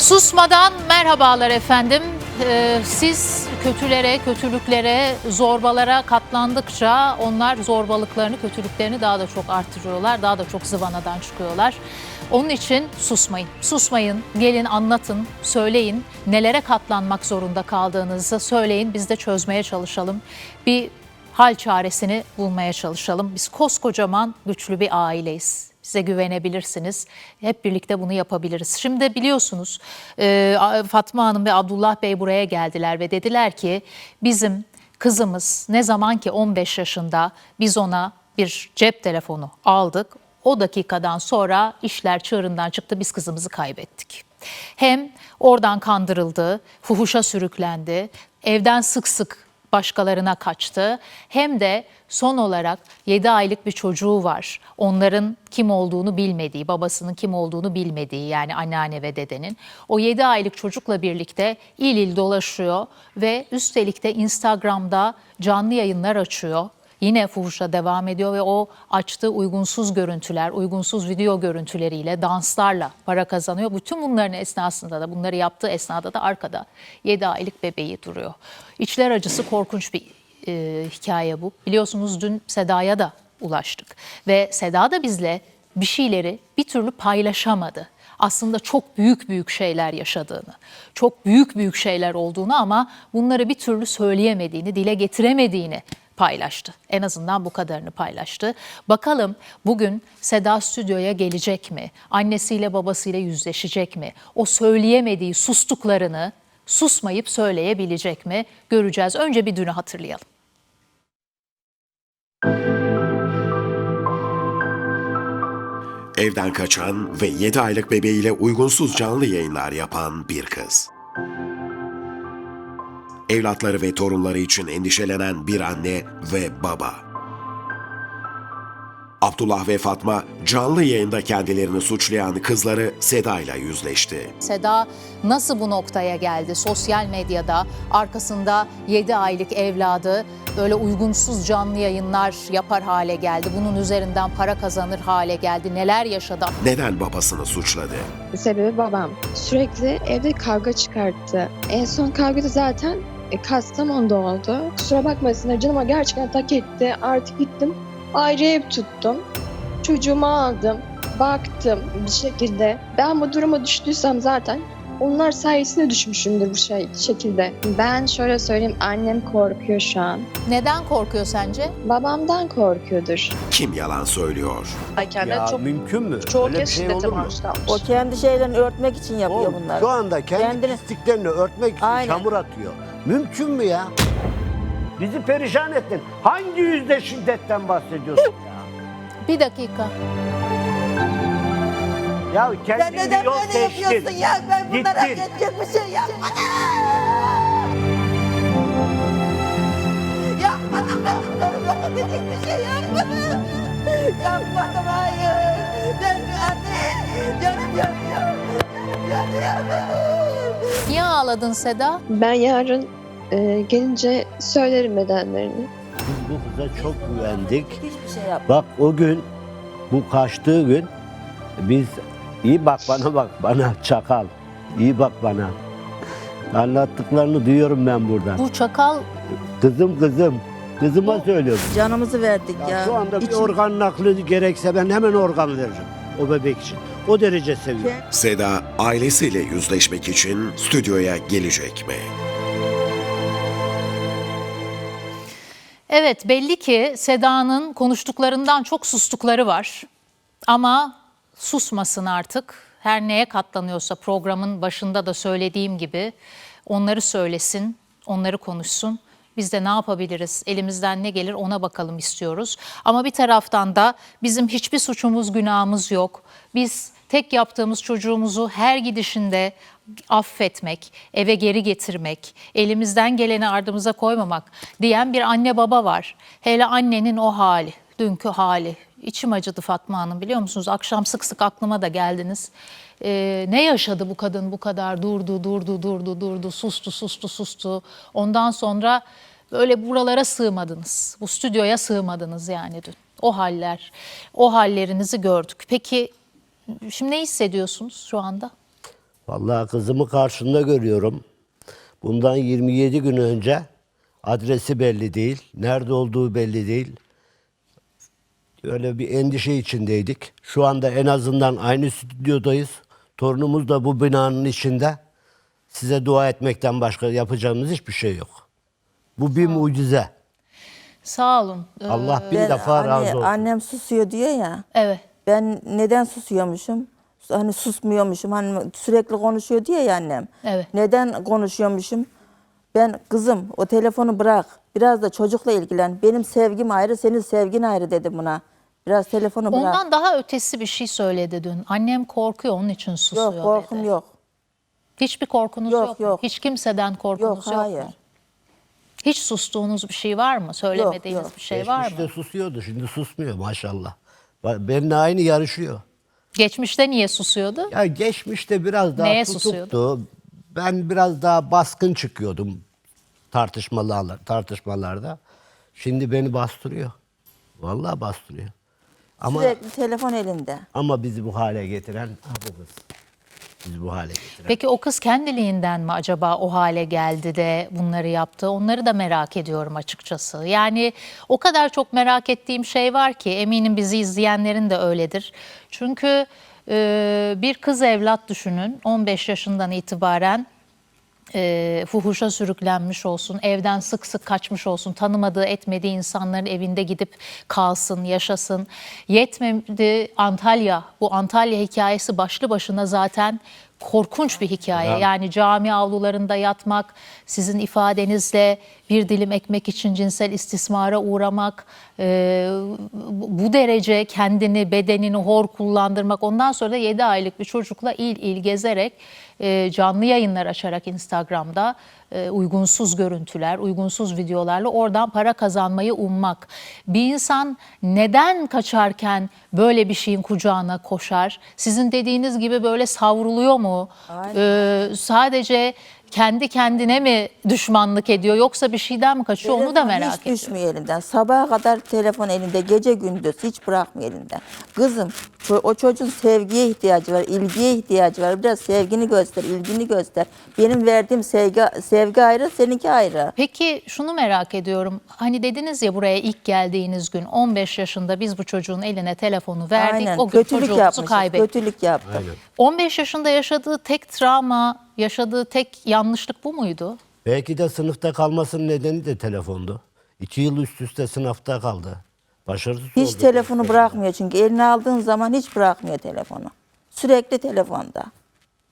Susmadan merhabalar efendim. Ee, siz kötülere, kötülüklere, zorbalara katlandıkça onlar zorbalıklarını, kötülüklerini daha da çok artırıyorlar. Daha da çok zıvanadan çıkıyorlar. Onun için susmayın. Susmayın, gelin anlatın, söyleyin. Nelere katlanmak zorunda kaldığınızı söyleyin. Biz de çözmeye çalışalım. Bir hal çaresini bulmaya çalışalım. Biz koskocaman güçlü bir aileyiz. Bize güvenebilirsiniz. Hep birlikte bunu yapabiliriz. Şimdi biliyorsunuz e, Fatma Hanım ve Abdullah Bey buraya geldiler ve dediler ki bizim kızımız ne zaman ki 15 yaşında biz ona bir cep telefonu aldık. O dakikadan sonra işler çığırından çıktı biz kızımızı kaybettik. Hem oradan kandırıldı, fuhuşa sürüklendi, evden sık sık başkalarına kaçtı. Hem de son olarak 7 aylık bir çocuğu var. Onların kim olduğunu bilmediği, babasının kim olduğunu bilmediği yani anneanne ve dedenin. O 7 aylık çocukla birlikte il il dolaşıyor ve üstelik de Instagram'da canlı yayınlar açıyor. Yine fuhuşa devam ediyor ve o açtığı uygunsuz görüntüler, uygunsuz video görüntüleriyle, danslarla para kazanıyor. Bütün bunların esnasında da, bunları yaptığı esnada da arkada 7 aylık bebeği duruyor. İçler acısı korkunç bir e, hikaye bu. Biliyorsunuz dün Seda'ya da ulaştık ve Seda da bizle bir şeyleri bir türlü paylaşamadı aslında çok büyük büyük şeyler yaşadığını, çok büyük büyük şeyler olduğunu ama bunları bir türlü söyleyemediğini, dile getiremediğini paylaştı. En azından bu kadarını paylaştı. Bakalım bugün Seda stüdyoya gelecek mi? Annesiyle babasıyla yüzleşecek mi? O söyleyemediği sustuklarını susmayıp söyleyebilecek mi? Göreceğiz. Önce bir dünü hatırlayalım. Evden kaçan ve 7 aylık bebeğiyle uygunsuz canlı yayınlar yapan bir kız. Evlatları ve torunları için endişelenen bir anne ve baba. Abdullah ve Fatma canlı yayında kendilerini suçlayan kızları Seda ile yüzleşti. Seda nasıl bu noktaya geldi? Sosyal medyada arkasında 7 aylık evladı böyle uygunsuz canlı yayınlar yapar hale geldi. Bunun üzerinden para kazanır hale geldi. Neler yaşadı? Neden babasını suçladı? Sebebi babam. Sürekli evde kavga çıkarttı. En son kavga da zaten e, Kastamonu'da oldu. Kusura bakmasınlar canıma gerçekten tak etti. Artık gittim. Ayrı ev tuttum. Çocuğumu aldım. Baktım bir şekilde. Ben bu duruma düştüysem zaten onlar sayesinde düşmüşümdür bu şey şekilde. Ben şöyle söyleyeyim annem korkuyor şu an. Neden korkuyor sence? Babamdan korkuyordur. Kim yalan söylüyor? Kendine Ya çok mümkün mü? çok Öyle bir kez şey şiddete olur mu? maruz kalmış. O kendi şeylerini örtmek için yapıyor Oğlum, bunları. Şu anda kendi Kendini- pisliklerini örtmek için Aynen. çamur atıyor. Mümkün mü ya? Bizi perişan ettin. Hangi yüzde şiddetten bahsediyorsun ya? Bir dakika. Ya Sen kendin neden yol böyle yapıyorsun seçtin. ya? Ben bunlara hak Gittin. edecek bir şey yapmadım. Yapmadım ben bunlara hak edecek bir şey yapmadım. Yapmadım hayır. Ben bir anne. Canım yanıyor. Canım yanıyor. Niye ağladın Seda? Ben yarın e, gelince söylerim nedenlerini. Biz bu kıza çok güvendik. Hiçbir şey yapmadım. Bak o gün, bu kaçtığı gün biz iyi bak bana bak bana çakal. İyi bak bana. Anlattıklarını duyuyorum ben buradan. Bu çakal Kızım kızım. Kızıma söylüyorum. Canımızı verdik ya. Ya şu anda bir organ nakli gerekse ben hemen organ veririm o bebek için. O derece seviyorum. Seda ailesiyle yüzleşmek için stüdyoya gelecek mi? Evet belli ki Seda'nın konuştuklarından çok sustukları var. Ama susmasın artık. Her neye katlanıyorsa programın başında da söylediğim gibi onları söylesin, onları konuşsun. Biz de ne yapabiliriz, elimizden ne gelir ona bakalım istiyoruz. Ama bir taraftan da bizim hiçbir suçumuz, günahımız yok. Biz tek yaptığımız çocuğumuzu her gidişinde affetmek, eve geri getirmek, elimizden geleni ardımıza koymamak diyen bir anne baba var. Hele annenin o hali, dünkü hali. İçim acıdı Fatma Hanım biliyor musunuz? Akşam sık sık aklıma da geldiniz. Ee, ne yaşadı bu kadın bu kadar durdu, durdu, durdu, durdu, sustu, sustu, sustu. Ondan sonra böyle buralara sığmadınız. Bu stüdyoya sığmadınız yani dün. O haller, o hallerinizi gördük. Peki şimdi ne hissediyorsunuz şu anda? Vallahi kızımı karşında görüyorum. Bundan 27 gün önce adresi belli değil, nerede olduğu belli değil. Öyle bir endişe içindeydik. Şu anda en azından aynı stüdyodayız. Torunumuz da bu binanın içinde. Size dua etmekten başka yapacağımız hiçbir şey yok. Bu bir mucize. Sağ olun. Ee, Allah bin Ben defa anne- razı olsun. Annem susuyor diyor ya. Evet. Ben neden susuyormuşum? Hani susmuyormuşum. Hani sürekli konuşuyor diyor ya annem. Evet. Neden konuşuyormuşum? Ben kızım o telefonu bırak. Biraz da çocukla ilgilen. Benim sevgim ayrı, senin sevgin ayrı dedim buna. Biraz telefonu bırak. Ondan daha ötesi bir şey söyledi dün. Annem korkuyor onun için susuyor yok korkum dedi. yok. Hiçbir korkunuz Yok, yok, mu? yok. Hiç kimseden korkunuz Yok, yok, hayır. mu? Hiç sustuğunuz bir şey var mı? Söylemediğiniz yok. bir şey var Geçmişte mı? susuyordu, şimdi susmuyor maşallah. Ba- Benimle aynı yarışıyor. Geçmişte niye susuyordu? Ya geçmişte biraz daha Neye tutuktu. susuyordu? Ben biraz daha baskın çıkıyordum tartışmalar tartışmalarda. Şimdi beni bastırıyor. Vallahi bastırıyor. Ama Sürekli telefon elinde. ama bizi bu hale getiren bu kız. Bizi bu hale getiren. Peki o kız kendiliğinden mi acaba o hale geldi de bunları yaptı? Onları da merak ediyorum açıkçası. Yani o kadar çok merak ettiğim şey var ki eminim bizi izleyenlerin de öyledir. Çünkü e, bir kız evlat düşünün 15 yaşından itibaren e, fuhuşa sürüklenmiş olsun, evden sık sık kaçmış olsun, tanımadığı etmediği insanların evinde gidip kalsın, yaşasın. Yetmedi Antalya, bu Antalya hikayesi başlı başına zaten korkunç bir hikaye. Yani cami avlularında yatmak, sizin ifadenizle bir dilim ekmek için cinsel istismara uğramak, e, bu derece kendini, bedenini hor kullandırmak, ondan sonra da 7 aylık bir çocukla il il gezerek e, canlı yayınlar açarak Instagram'da e, uygunsuz görüntüler, uygunsuz videolarla oradan para kazanmayı ummak. Bir insan neden kaçarken böyle bir şeyin kucağına koşar? Sizin dediğiniz gibi böyle savruluyor mu? E, sadece kendi kendine mi düşmanlık ediyor yoksa bir şeyden mi kaçıyor onu da merak hiç ediyorum. düşmüyor elinden. Sabaha kadar telefon elinde, gece gündüz hiç bırakmıyor elinden. Kızım, o çocuğun sevgiye ihtiyacı var, ilgiye ihtiyacı var. Biraz sevgini göster, ilgini göster. Benim verdiğim sevgi, sevgi ayrı, seninki ayrı. Peki şunu merak ediyorum. Hani dediniz ya buraya ilk geldiğiniz gün 15 yaşında biz bu çocuğun eline telefonu verdik. Aynen, O gün kötülük çocuğumuzu yapmışız, kaybettik. kötülük yaptık. Aynen. 15 yaşında yaşadığı tek travma, yaşadığı tek yanlışlık bu muydu? Belki de sınıfta kalmasının nedeni de telefondu. İki yıl üst üste sınıfta kaldı. Başarısız Hiç oldu. telefonu bırakmıyor çünkü eline aldığın zaman hiç bırakmıyor telefonu. Sürekli telefonda.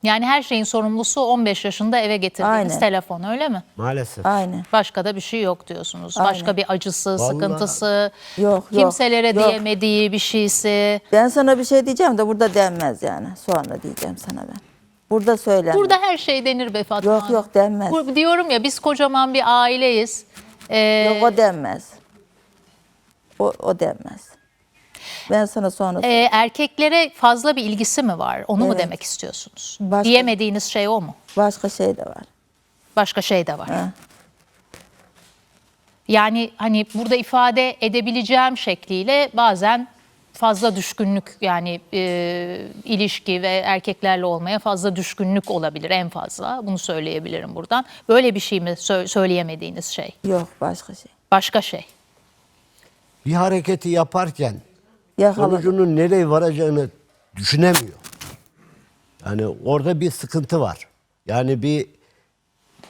Yani her şeyin sorumlusu 15 yaşında eve getirdiğiniz Aynen. telefon öyle mi? Maalesef. Aynen. Başka da bir şey yok diyorsunuz. Aynen. Başka bir acısı, Vallahi- sıkıntısı, Yok, yok, kimselere yok. diyemediği bir şeysi. Ben sana bir şey diyeceğim de burada denmez yani. Sonra diyeceğim sana ben. Burada söylenmez. Burada her şey denir be Fatma Yok Hanım. yok denmez. Bu- Diyorum ya biz kocaman bir aileyiz. Ee, Yok o denmez. O, o denmez. Ben sana sonra e, erkeklere fazla bir ilgisi mi var? Onu mu Evet. demek istiyorsunuz? Başka- Diyemediğiniz şey o mu? başka şey de var. Başka şey de var. Ha. Yani hani burada ifade edebileceğim şekliyle bazen fazla düşkünlük yani e, ilişki ve erkeklerle olmaya fazla düşkünlük olabilir en fazla. Bunu söyleyebilirim buradan. Böyle bir şey mi sö- söyleyemediğiniz şey? Yok başka şey. Başka şey. Bir hareketi yaparken sonucunun nereye varacağını düşünemiyor. Yani orada bir sıkıntı var. Yani bir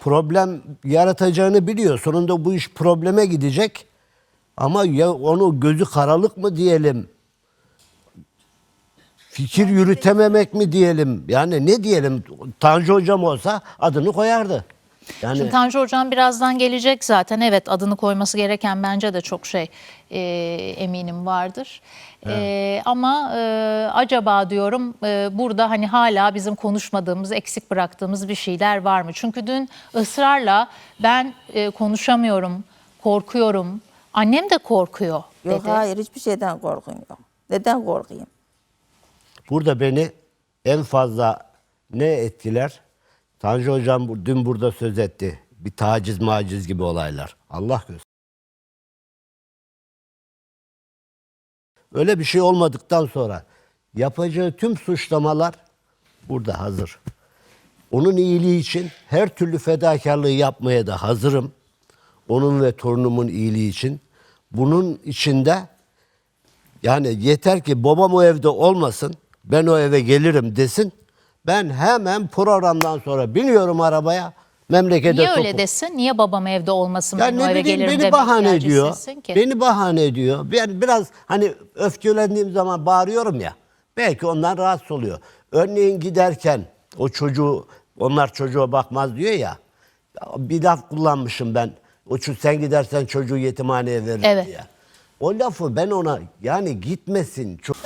problem yaratacağını biliyor. Sonunda bu iş probleme gidecek. Ama ya onu gözü karalık mı diyelim? Fikir yürütememek mi diyelim? Yani ne diyelim? Tanju hocam olsa adını koyardı. Yani Şimdi Tanju Hocam birazdan gelecek zaten. Evet adını koyması gereken bence de çok şey e, eminim vardır. E, ama e, acaba diyorum e, burada hani hala bizim konuşmadığımız, eksik bıraktığımız bir şeyler var mı? Çünkü dün ısrarla ben e, konuşamıyorum, korkuyorum. Annem de korkuyor Yok dedi. hayır hiçbir şeyden korkum yok. Neden korkayım? Burada beni en fazla ne etkiler? Tanju Hocam dün burada söz etti. Bir taciz maciz gibi olaylar. Allah göster. Öyle bir şey olmadıktan sonra yapacağı tüm suçlamalar burada hazır. Onun iyiliği için her türlü fedakarlığı yapmaya da hazırım. Onun ve torunumun iyiliği için. Bunun içinde yani yeter ki babam o evde olmasın, ben o eve gelirim desin. Ben hemen programdan sonra biniyorum arabaya, memlekete Niye öyle topu- desin? Niye babam evde olmasın ya ben o ne eve bileyim gelirim beni bahane ediyor. ki? Beni bahane ediyor. Ben biraz hani öfkelendiğim zaman bağırıyorum ya. Belki ondan rahatsız oluyor. Örneğin giderken o çocuğu onlar çocuğa bakmaz diyor ya. Bir laf kullanmışım ben. O sen gidersen çocuğu yetimhaneye verir Evet. diye. O lafı ben ona yani gitmesin. Çok...